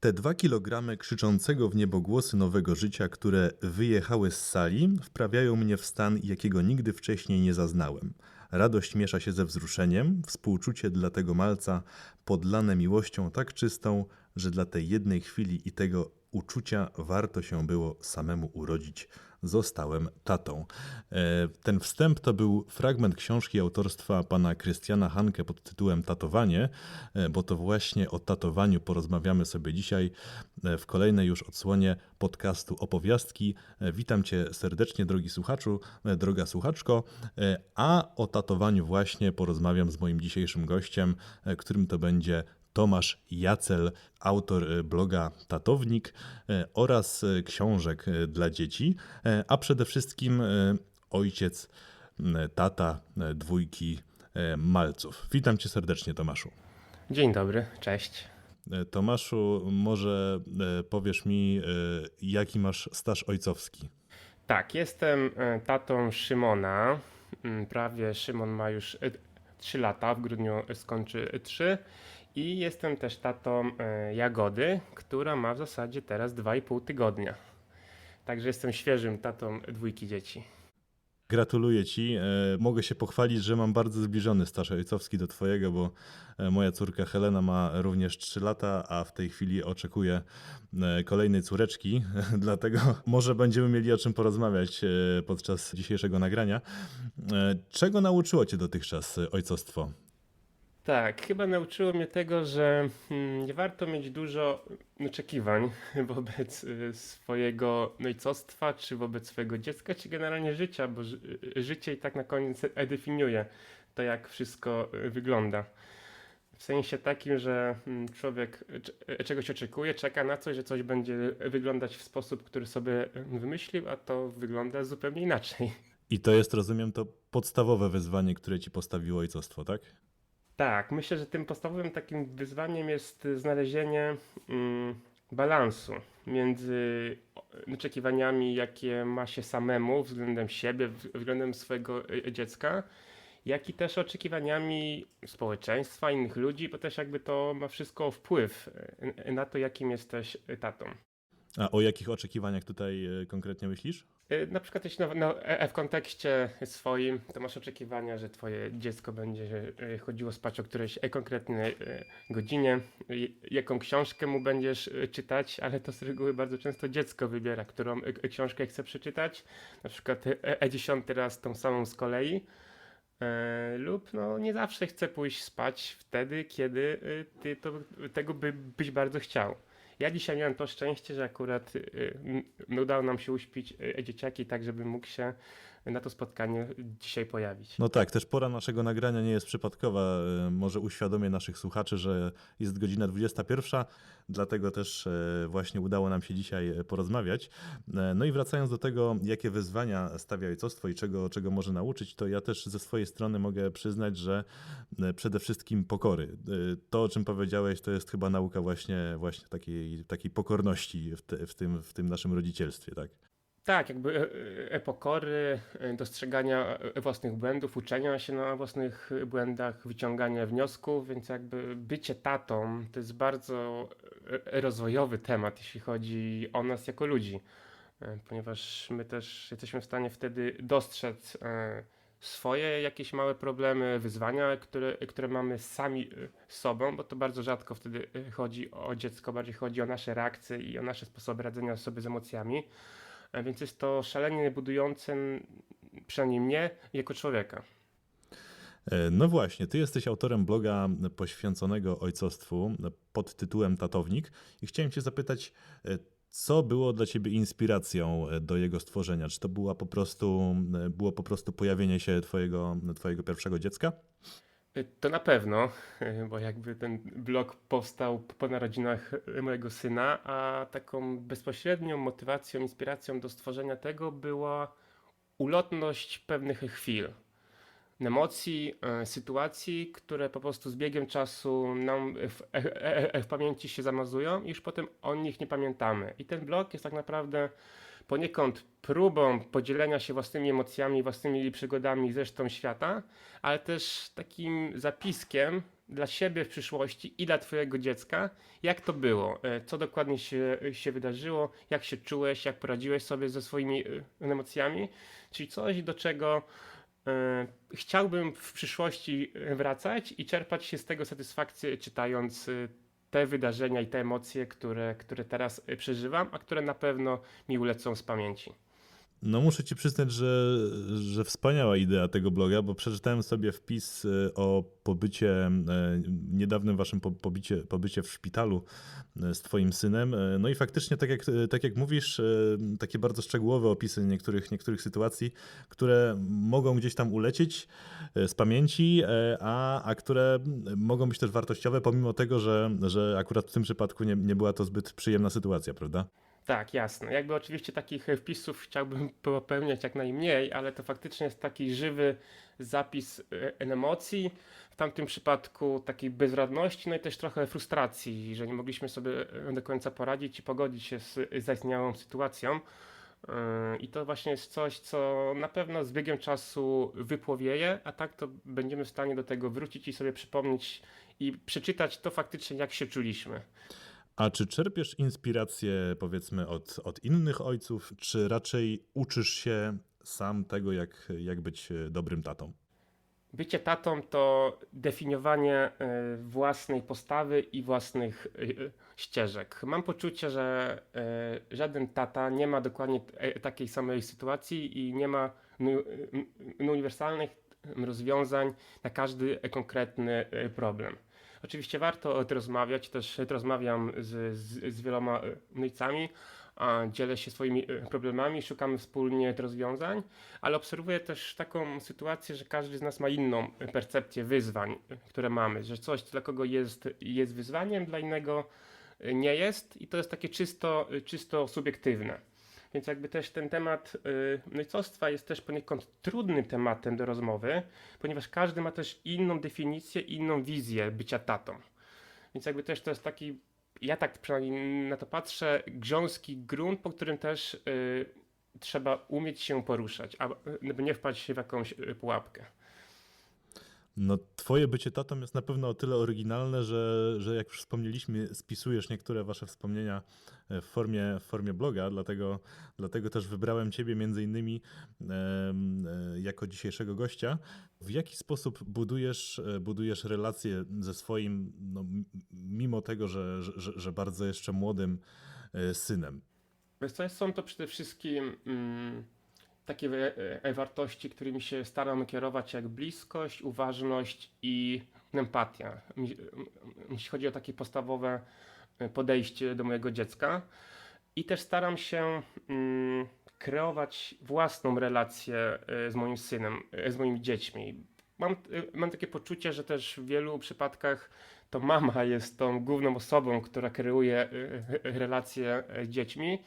Te dwa kilogramy krzyczącego w niebogłosy nowego życia, które wyjechały z sali, wprawiają mnie w stan, jakiego nigdy wcześniej nie zaznałem. Radość miesza się ze wzruszeniem, współczucie dla tego malca podlane miłością tak czystą, że dla tej jednej chwili i tego uczucia warto się było samemu urodzić. Zostałem tatą. E, Ten wstęp to był fragment książki autorstwa pana Krystiana Hanke pod tytułem Tatowanie, e, bo to właśnie o tatowaniu porozmawiamy sobie dzisiaj e, w kolejnej już odsłonie podcastu Opowiastki. Witam cię serdecznie, drogi słuchaczu, droga słuchaczko, a o tatowaniu właśnie porozmawiam z moim dzisiejszym gościem, którym to będzie Tomasz Jacel, autor e, bloga Tatownik e, oraz e, książek dla dzieci, a przede wszystkim ojciec, tata dwójki malców. Witam cię serdecznie, Tomaszu. Dzień dobry, cześć. Tomaszu, może powiesz mi, jaki masz staż ojcowski? Tak, jestem tatą Szymona. Mm, Prawie Szymon ma już 3 lata, w grudniu skończy 3. I jestem też tatą e, Jagody, która ma w zasadzie teraz 2,5 tygodnia. Także jestem świeżym tatą dwójki dzieci. Gratuluję ci. E, Mogę się pochwalić, że mam bardzo zbliżony staż ojcowski do twojego, bo e, moja córka Helena ma również 3 lata, a w tej chwili oczekuje kolejnej córeczki, dlatego może będziemy mieli o czym porozmawiać podczas dzisiejszego nagrania. Czego nauczyło cię dotychczas ojcostwo? Tak, chyba nauczyło mnie tego, że mm, nie warto mieć dużo oczekiwań wobec y, swojego ojcostwa, czy wobec swojego dziecka, czy generalnie życia, bo y, życie i tak na koniec definiuje to, jak wszystko y, wygląda. W sensie takim, że mm, człowiek cze- czegoś oczekuje, czeka na coś, że coś będzie wyglądać w sposób, który sobie y, wymyślił, a to wygląda zupełnie inaczej. I to jest, rozumiem, to podstawowe wyzwanie, które ci postawiło ojcostwo, tak? Tak, myślę, że tym podstawowym takim wyzwaniem jest znalezienie mm, balansu między oczekiwaniami, jakie ma się samemu względem siebie, względem swojego y, dziecka, jak i też oczekiwaniami społeczeństwa, innych ludzi, bo też jakby to ma wszystko wpływ y, na to, jakim jesteś tatą. A o jakich oczekiwaniach tutaj e, konkretnie myślisz? Y, Na przykład jeśli e- w kontekście swoim, to masz oczekiwania, że twoje dziecko będzie y, chodziło spać o którejś e- konkretnej godzinie, jaką książkę mu będziesz czytać, ale to z reguły bardzo często dziecko wybiera, którą książkę chce przeczytać, na przykład e- dziesiąty raz tą samą z kolei. E, lub no, nie zawsze chce pójść spać wtedy, kiedy ty to, tego by, byś bardzo chciał. Ja dzisiaj miałem to szczęście, że akurat y, udało nam się uśpić y, dzieciaki tak, żeby mógł się na to spotkanie dzisiaj pojawić. No tak, też pora naszego nagrania nie jest przypadkowa. E, Może uświadomię naszych słuchaczy, że jest godzina 21, dlatego też e, właśnie udało nam się dzisiaj e, porozmawiać. No i wracając do tego, jakie wyzwania stawia ojcostwo i czego, czego może nauczyć, to ja też ze swojej strony mogę przyznać, że przede wszystkim pokory. To, o czym powiedziałeś, to jest chyba nauka właśnie, właśnie takiej, takiej pokorności w, te, w, tym, w tym naszym rodzicielstwie, tak? Tak, jakby e, e, pokory, e, dostrzegania własnych błędów, uczenia się na własnych błędach, wyciągania wniosków, więc jakby bycie tatą to jest bardzo rozwojowy temat, jeśli chodzi o nas jako ludzi, ponieważ my też jesteśmy w stanie wtedy dostrzec swoje jakieś małe problemy, wyzwania, które, które mamy sami sobą, bo to bardzo rzadko wtedy chodzi o dziecko, bardziej chodzi o nasze reakcje i o nasze sposoby radzenia sobie z emocjami. E, Więc jest to szalenie budujące, przynajmniej mnie, jako człowieka. E, No właśnie, ty jesteś autorem bloga poświęconego ojcostwu pod tytułem Tatownik i chciałem cię zapytać, e, co było dla ciebie inspiracją do jego stworzenia? Czy to była po prostu, było po prostu pojawienie się twojego, twojego pierwszego dziecka? To na pewno, bo jakby ten blog powstał po narodzinach mojego syna, a taką bezpośrednią motywacją, inspiracją do stworzenia tego była ulotność pewnych chwil. Emocji, e, sytuacji, które po prostu z biegiem czasu nam w, e, e, e, w pamięci się zamazują i już potem o nich nie pamiętamy. I ten blog jest tak naprawdę poniekąd próbą podzielenia się własnymi emocjami, własnymi przygodami z resztą świata, ale też takim zapiskiem dla siebie w przyszłości i dla twojego dziecka, jak to było, e, co dokładnie się, się wydarzyło, jak się czułeś, jak poradziłeś sobie ze swoimi e, emocjami, czyli coś, do czego e, chciałbym w przyszłości wracać i czerpać się z tego satysfakcję, czytając te wydarzenia i te emocje, które, które teraz e, przeżywam, a które na pewno mi ulecą z pamięci. No muszę ci przyznać, że, że wspaniała idea tego bloga, bo przeczytałem sobie wpis e, o pobycie, e, niedawnym waszym po- pobycie, pobycie w szpitalu e, z twoim synem. No i faktycznie, tak jak, tak jak mówisz, takie bardzo szczegółowe opisy niektórych, niektórych sytuacji, które mogą gdzieś tam ulecieć z pamięci, a, a które mogą być też wartościowe, pomimo tego, że, że akurat w tym przypadku nie, nie była to zbyt przyjemna sytuacja, prawda? Tak, jasne. Jakby oczywiście takich e, wpisów chciałbym popełniać jak najmniej, ale to faktycznie jest taki żywy zapis e, emocji, w tamtym przypadku takiej bezradności, no i też trochę frustracji, że nie mogliśmy sobie e, do końca poradzić i pogodzić się z zaistniałą sytuacją. I to właśnie jest coś, co na pewno z biegiem czasu wypłowieje, a tak to będziemy w stanie do tego wrócić i sobie przypomnieć i przeczytać to faktycznie, jak się czuliśmy. A czy czerpiesz inspirację, powiedzmy, od, od innych ojców, czy raczej uczysz się sam tego, jak, jak być e, dobrym tatą? Bycie tatą to definiowanie e, własnej postawy i własnych e, ścieżek. Mam poczucie, że żaden tata nie ma dokładnie takiej samej sytuacji i nie ma uniwersalnych rozwiązań na każdy konkretny problem. Oczywiście warto o tym rozmawiać, też rozmawiam z, z, z wieloma e, ojcami, a dzielę się swoimi e, problemami, szukamy wspólnie rozwiązań, ale obserwuję też taką sytuację, że każdy z nas ma inną percepcję wyzwań, e, które mamy, że coś dla kogo jest, jest wyzwaniem, dla innego e, nie jest i to jest takie czysto, czysto subiektywne. Więc jakby też ten temat y, ojcostwa jest też poniekąd trudnym tematem do rozmowy, ponieważ każdy ma też inną definicję, inną wizję bycia tatą. Więc jakby też to jest taki, ja tak przynajmniej na to patrzę, grząski grunt, po którym też y, trzeba umieć się poruszać, aby nie wpaść w jakąś y, pułapkę. No, twoje bycie tatą jest na pewno o tyle oryginalne, że, że jak już wspomnieliśmy, spisujesz niektóre wasze wspomnienia e, w formie, w formie bloga, dlatego, dlatego też wybrałem ciebie między innymi e, jako dzisiejszego gościa. W jaki sposób budujesz, e, budujesz relacje ze swoim, no, mimo tego, że, że, że bardzo jeszcze młodym synem? Wiesz co, są to przede wszystkim mm, takie e, e, wartości, którymi się staram kierować, jak bliskość, uważność i empatia. Jeśli chodzi o takie podstawowe e, podejście do mojego dziecka. I też staram się mm, kreować własną relację z moim synem, z moimi dziećmi. Mam, mam takie poczucie, że też w wielu przypadkach to mama jest tą główną osobą, która kreuje relacje z dziećmi,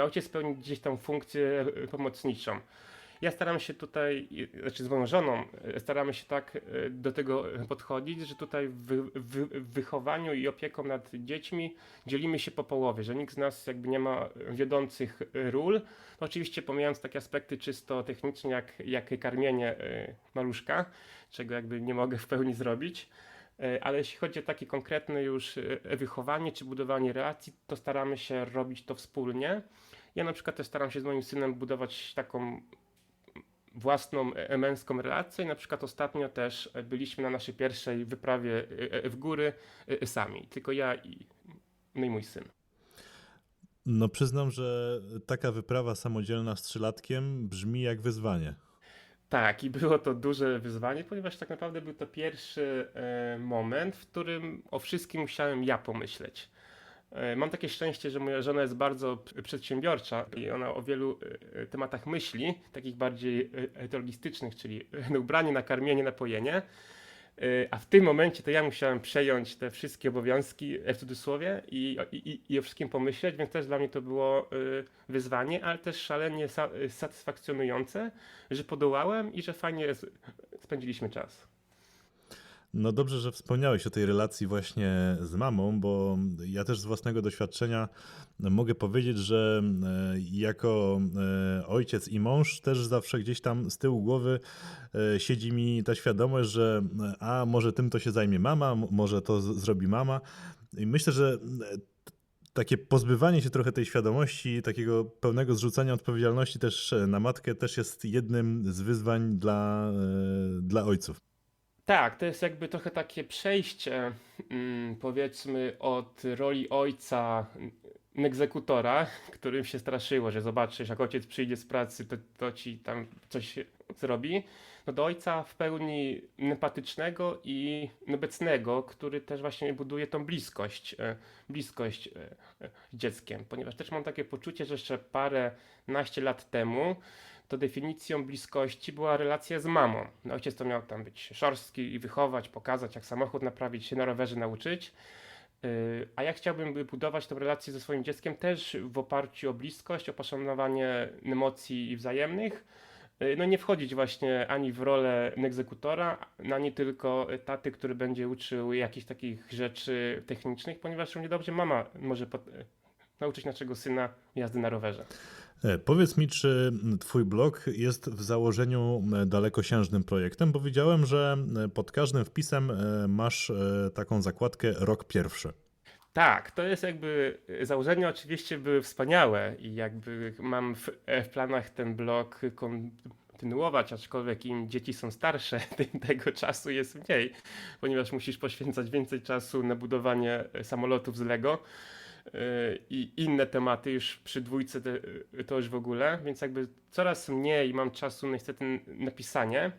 ojciec pełni gdzieś tą funkcję e, pomocniczą. Ja staram się tutaj, e, znaczy z moją żoną, e, staramy się tak do tego podchodzić, że tutaj w, w, w wychowaniu i opieką nad dziećmi dzielimy się po połowie, że nikt z nas jakby nie ma wiodących ról. Oczywiście pomijając takie aspekty czysto techniczne, jak, jak karmienie maluszka, czego jakby nie mogę w pełni zrobić. E, Ale jeśli chodzi o takie konkretne już e, wychowanie czy budowanie relacji, to staramy się robić to wspólnie. Ja na przykład też staram się z moim synem budować taką własną e, męską relację. Na przykład ostatnio też byliśmy na naszej pierwszej wyprawie w góry sami, tylko ja i, no i mój syn. No przyznam, że taka wyprawa samodzielna z trzylatkiem brzmi jak wyzwanie. Tak, i było to duże wyzwanie, ponieważ tak naprawdę był to pierwszy e, moment, w którym o wszystkim musiałem ja pomyśleć. E, mam takie szczęście, że moja żona jest bardzo przedsiębiorcza i ona o wielu e, tematach myśli, takich bardziej e, etologistycznych, czyli ubranie, nakarmienie, napojenie. E, A w tym momencie to ja musiałem przejąć te wszystkie obowiązki e, w cudzysłowie i, i, i o wszystkim pomyśleć, więc też dla mnie to było e, wyzwanie, ale też szalenie sa- satysfakcjonujące, że podołałem i że fajnie spędziliśmy czas. No dobrze, że wspomniałeś o tej relacji właśnie z mamą, bo ja też z własnego doświadczenia mogę powiedzieć, że e, jako e, ojciec i mąż też zawsze gdzieś tam z tyłu głowy e, siedzi mi ta świadomość, że a może tym to się zajmie mama, może to zrobi mama. I myślę, że takie pozbywanie się trochę tej świadomości, takiego pełnego zrzucania odpowiedzialności też na matkę też jest jednym z wyzwań dla, dla ojców. Tak, to jest jakby trochę takie przejście, mm, powiedzmy, od roli ojca egzekutora, którym się straszyło, że zobaczysz, jak ojciec przyjdzie z pracy, to, to ci tam coś zrobi, no do ojca w pełni empatycznego i obecnego, który też właśnie buduje tą bliskość, e, bliskość e, e, z dzieckiem, ponieważ też mam takie poczucie, że jeszcze parę naście lat temu to definicją bliskości była relacja z mamą. No, ojciec to miał tam być szorstki i wychować, pokazać, jak samochód naprawić, się na rowerze nauczyć. Yy, A ja chciałbym by budować tę relację ze swoim dzieckiem też w oparciu o bliskość, o poszanowanie emocji wzajemnych. Yy, No nie wchodzić właśnie ani w rolę egzekutora, ani tylko taty, który będzie uczył jakichś takich rzeczy technicznych, ponieważ równie dobrze mama może nauczyć naszego syna jazdy na rowerze. E, Powiedz mi, czy Twój blog jest w założeniu e, dalekosiężnym projektem? Bo widziałem, że e, pod każdym wpisem masz taką zakładkę rok pierwszy. Tak, to jest jakby założenia oczywiście były wspaniałe i jakby mam w, w planach ten blog kontynuować, aczkolwiek im dzieci są starsze, tym tego czasu jest mniej, ponieważ musisz poświęcać więcej czasu na budowanie samolotów z Lego i inne tematy już przy dwójce e, to już w ogóle, więc jakby coraz mniej mam czasu niestety na pisanie,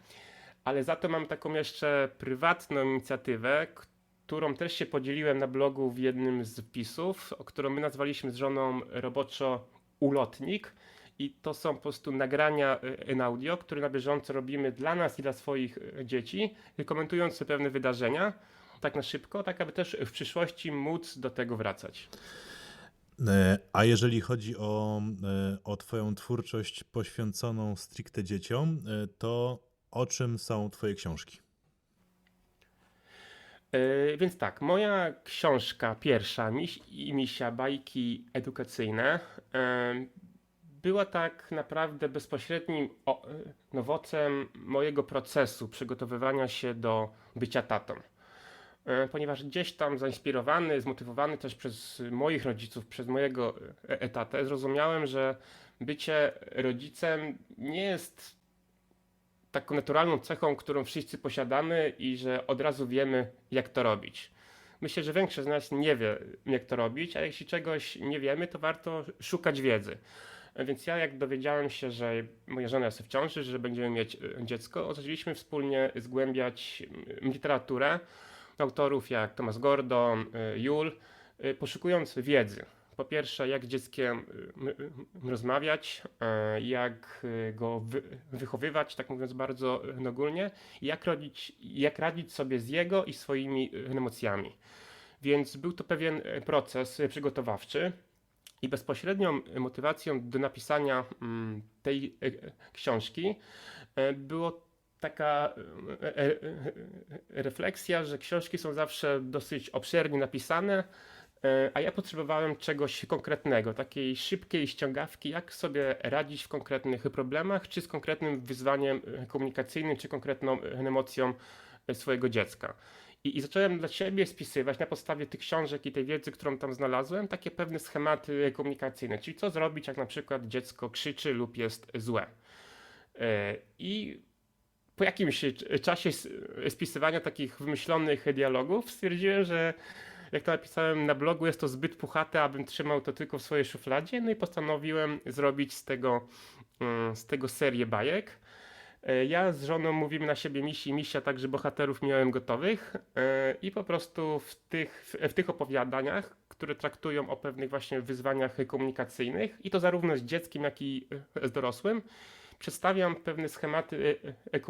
ale za to mam taką jeszcze prywatną inicjatywę, którą też się podzieliłem na blogu w jednym z wpisów, o którą my nazwaliśmy z żoną roboczo ulotnik. I to są po prostu nagrania in audio, które na bieżąco robimy dla nas i dla swoich y, dzieci, komentując pewne wydarzenia, tak na szybko, tak aby też w przyszłości móc do tego wracać. E, A jeżeli chodzi o, e, o Twoją twórczość poświęconą stricte dzieciom, e, to o czym są Twoje książki? Yy, więc tak, moja książka pierwsza, Miś i Misia, bajki edukacyjne, yy, była tak naprawdę bezpośrednim o, yy, owocem mojego procesu przygotowywania się do bycia tatą. Yy, Ponieważ gdzieś tam zainspirowany, zmotywowany też przez moich rodziców, przez mojego e- etatę, zrozumiałem, że bycie rodzicem nie jest taką naturalną cechą, którą wszyscy posiadamy i że od razu wiemy, jak to robić. Myślę, że większość z nas nie wie, jak to robić, a jeśli czegoś nie wiemy, to warto szukać wiedzy. Więc ja, jak dowiedziałem się, że moja żona jest w ciąży, że będziemy mieć e, dziecko, zaczęliśmy wspólnie zgłębiać literaturę autorów jak Thomas Gordon, e, Jul, e, poszukując wiedzy. Po pierwsze, jak z dzieckiem y, rozmawiać, jak y, go wy, wychowywać, tak mówiąc bardzo y, ogólnie, jak radzić, jak radzić sobie z jego i swoimi y, emocjami. Więc był to pewien proces y, przygotowawczy. I bezpośrednią motywacją do napisania mm, tej książki było taka e, e, e, refleksja, że książki są zawsze dosyć obszernie napisane, a ja potrzebowałem czegoś konkretnego, takiej szybkiej ściągawki, jak sobie radzić w konkretnych problemach, czy z konkretnym wyzwaniem komunikacyjnym, czy konkretną emocją swojego dziecka. I, I zacząłem dla siebie spisywać na podstawie tych książek i tej wiedzy, którą tam znalazłem, takie pewne schematy komunikacyjne, czyli co zrobić, jak na przykład dziecko krzyczy lub jest złe. I po jakimś czasie spisywania takich wymyślonych dialogów stwierdziłem, że jak to napisałem na blogu, jest to zbyt puchate, abym trzymał to tylko w swojej szufladzie, no i postanowiłem zrobić z tego, mm, z tego serię bajek. E, Ja z żoną mówimy na siebie misi misia, także bohaterów miałem gotowych e, i po prostu w tych, w tych opowiadaniach, które traktują o pewnych właśnie wyzwaniach komunikacyjnych i to zarówno z dzieckiem, jak i e, z dorosłym, przedstawiam pewne schematy e, e,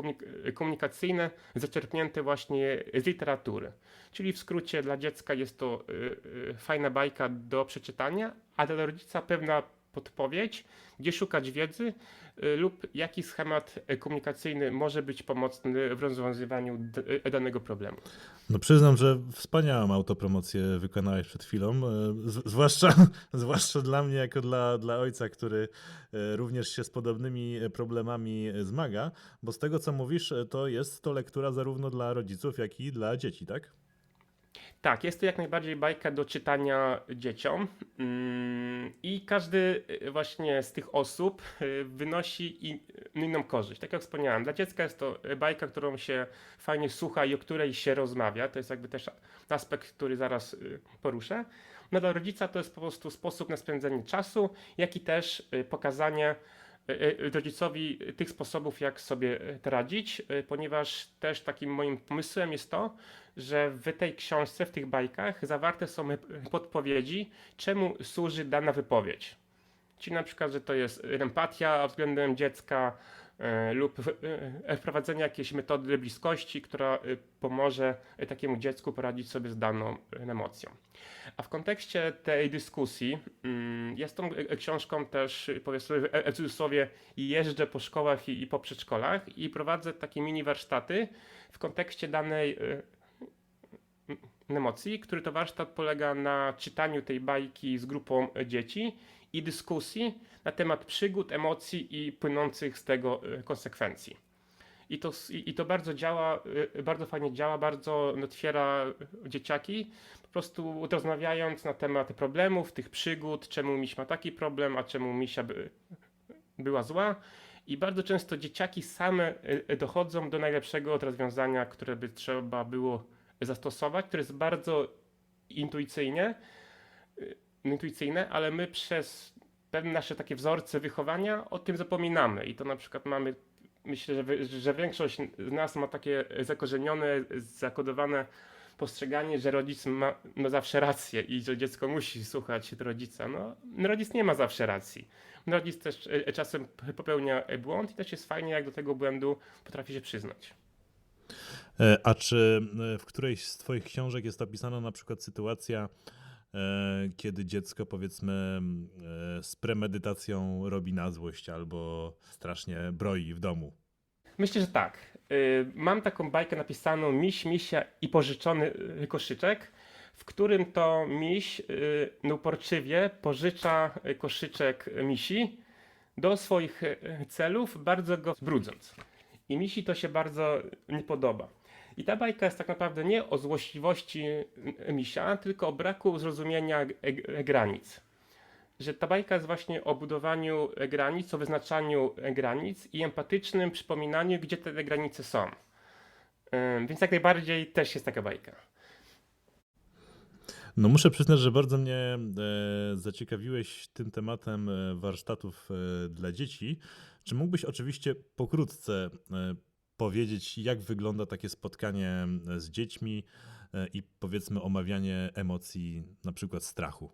e, komunikacyjne zaczerpnięte właśnie z literatury. Czyli w skrócie dla dziecka jest to fajna bajka do przeczytania, a dla rodzica pewna podpowiedź, gdzie szukać wiedzy y, lub jaki schemat komunikacyjny może być pomocny w rozwiązywaniu y, danego problemu. No przyznam, że wspaniałą autopromocję wykonałeś przed chwilą, e, zwłaszcza, zwłaszcza dla mnie, jako dla, dla ojca, który e, również się z podobnymi e, problemami zmaga, bo z tego, co mówisz, to jest to lektura zarówno dla rodziców, jak i dla dzieci, tak? Tak, jest to jak najbardziej bajka do czytania dzieciom Mm, i każdy y, właśnie z tych osób y, wynosi in- inną korzyść. Tak jak wspomniałem, dla dziecka jest to y, bajka, którą się fajnie słucha i o której się rozmawia. To jest jakby też aspekt, który zaraz poruszę. No dla rodzica to jest po prostu sposób na spędzenie czasu, jak i też pokazanie rodzicowi tych sposobów, jak sobie radzić, y, ponieważ też takim moim pomysłem jest to, że w tej książce, w tych bajkach zawarte są podpowiedzi, czemu służy dana wypowiedź. Czyli na przykład, że to jest empatia względem dziecka e, lub e, wprowadzenie jakiejś metody bliskości, która e, pomoże e, takiemu dziecku poradzić sobie z daną e, emocją. A w kontekście tej dyskusji, mm, jest tą e, książką też, e, powiedzmy w e, cudzysłowie, jeżdżę po szkołach i, po przedszkolach i prowadzę takie mini warsztaty w kontekście danej e, emocji, który to warsztat polega na czytaniu tej bajki z grupą dzieci i dyskusji na temat przygód, emocji i płynących z tego e, konsekwencji. I to, i to bardzo działa, e, bardzo fajnie działa, bardzo otwiera dzieciaki, po prostu rozmawiając na temat problemów, tych przygód, czemu miś ma taki problem, a czemu misia by, była zła. I bardzo często dzieciaki same e, dochodzą do najlepszego rozwiązania, które by trzeba było zastosować, które jest bardzo intuicyjnie, intuicyjne, ale my przez pewne nasze takie wzorce wychowania o tym zapominamy. I to na przykład mamy, myślę, że, że większość z nas ma takie zakorzenione, zakodowane postrzeganie, że rodzic ma, ma zawsze rację i że dziecko musi słuchać rodzica. No, rodzic nie ma zawsze racji. Rodzic też e, czasem popełnia błąd i też jest fajnie, jak do tego błędu potrafi się przyznać. E, A czy e, w którejś z Twoich książek jest opisana na przykład sytuacja, e, kiedy dziecko powiedzmy m, e, z premedytacją robi na złość albo strasznie broi w domu? Myślę, że tak. Y, Mam taką bajkę napisaną Miś, Misia i pożyczony koszyczek, w którym to miś y, uporczywie pożycza koszyczek misi do swoich celów, bardzo go brudząc. I misi to się bardzo nie podoba. I ta bajka jest tak naprawdę nie o złośliwości misia, tylko o braku zrozumienia g- g- granic że ta bajka jest właśnie o budowaniu e, granic, o wyznaczaniu e, granic i empatycznym przypominaniu, gdzie te granice są. Więc jak najbardziej też jest taka bajka. No muszę przyznać, że bardzo mnie e, zaciekawiłeś tym tematem e, warsztatów e, dla dzieci. Czy mógłbyś oczywiście pokrótce e, powiedzieć, jak wygląda takie spotkanie e, z dziećmi e, i powiedzmy omawianie emocji, na przykład strachu?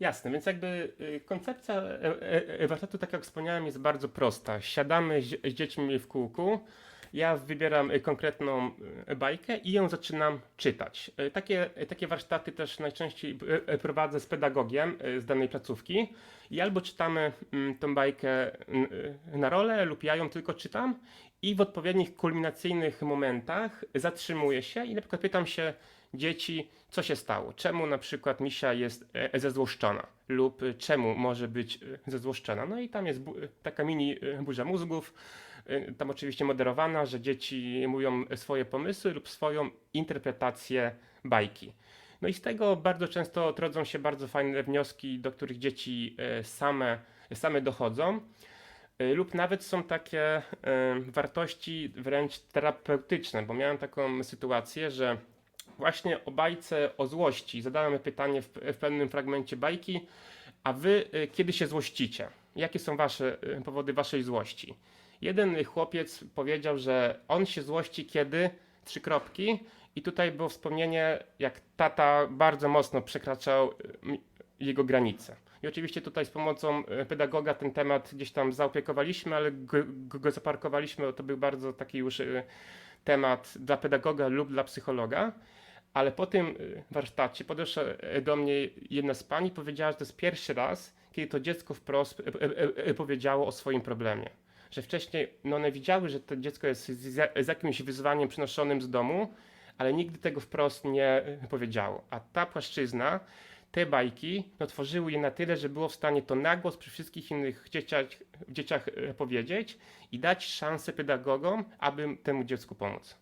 Jasne, więc jakby y, koncepcja e, warsztatu, tak jak wspomniałem, jest bardzo prosta. Siadamy z dziećmi w kółku, ja wybieram y, konkretną y, bajkę i ją zaczynam czytać. Y, Takie, takie warsztaty też najczęściej prowadzę z pedagogiem z danej placówki i albo czytamy mm, tą bajkę na rolę lub ja ją tylko czytam i w odpowiednich kulminacyjnych momentach zatrzymuję się i na przykład pytam się dzieci, co się stało, czemu na przykład misia jest e, zezłoszczona lub e, czemu może być e, zezłoszczona. No i tam jest taka mini e, burza mózgów, e, tam oczywiście moderowana, że dzieci mówią swoje pomysły lub swoją interpretację bajki. No i z tego bardzo często rodzą się bardzo fajne wnioski, do których dzieci e, same, same dochodzą. Y, Lub nawet są takie y, wartości wręcz terapeutyczne, bo miałem taką sytuację, że właśnie o bajce o złości zadałem pytanie w, w pewnym fragmencie bajki, a wy y, kiedy się złościcie? Jakie są wasze y, powody waszej złości? Jeden chłopiec powiedział, że on się złości kiedy trzy kropki i tutaj było wspomnienie, jak tata bardzo mocno przekraczał mi- jego granice. I oczywiście tutaj z pomocą e, pedagoga ten temat gdzieś tam zaopiekowaliśmy, ale go, go, zaparkowaliśmy, to był bardzo taki już e, temat dla pedagoga lub dla psychologa. Ale po tym y, warsztacie podeszła e, do mnie jedna z pani i powiedziała, że to jest pierwszy raz, kiedy to dziecko wprost e, e, e, powiedziało o swoim problemie. Że wcześniej no one widziały, że to dziecko jest z, z jakimś wyzwaniem przynoszonym z domu, ale nigdy tego wprost nie e, powiedziało. A ta płaszczyzna, te bajki, no, tworzyły je na tyle, że było w stanie to na głos przy wszystkich innych dzieciach, dzieciach e, powiedzieć i dać szansę pedagogom, aby temu dziecku pomóc.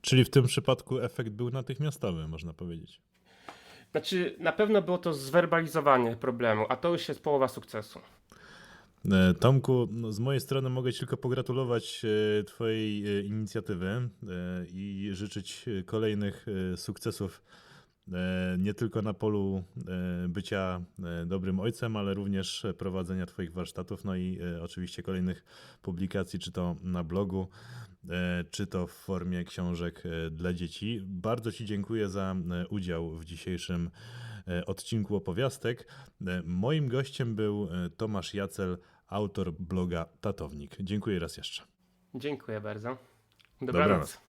Czyli w tym przypadku efekt był natychmiastowy, można powiedzieć. Znaczy, na pewno było to zwerbalizowanie problemu, a to już jest połowa sukcesu. E, Tomku, no z mojej strony mogę Ci tylko pogratulować e, Twojej e, inicjatywy i życzyć kolejnych sukcesów nie tylko na polu bycia dobrym ojcem, ale również prowadzenia Twoich warsztatów, no i oczywiście kolejnych publikacji, czy to na blogu, czy to w formie książek dla dzieci. Bardzo Ci dziękuję za udział w dzisiejszym odcinku opowiastek. Moim gościem był Tomasz Jacel, autor bloga Tatownik. Dziękuję raz jeszcze. Dziękuję bardzo. Dobranoc. Dobranoc.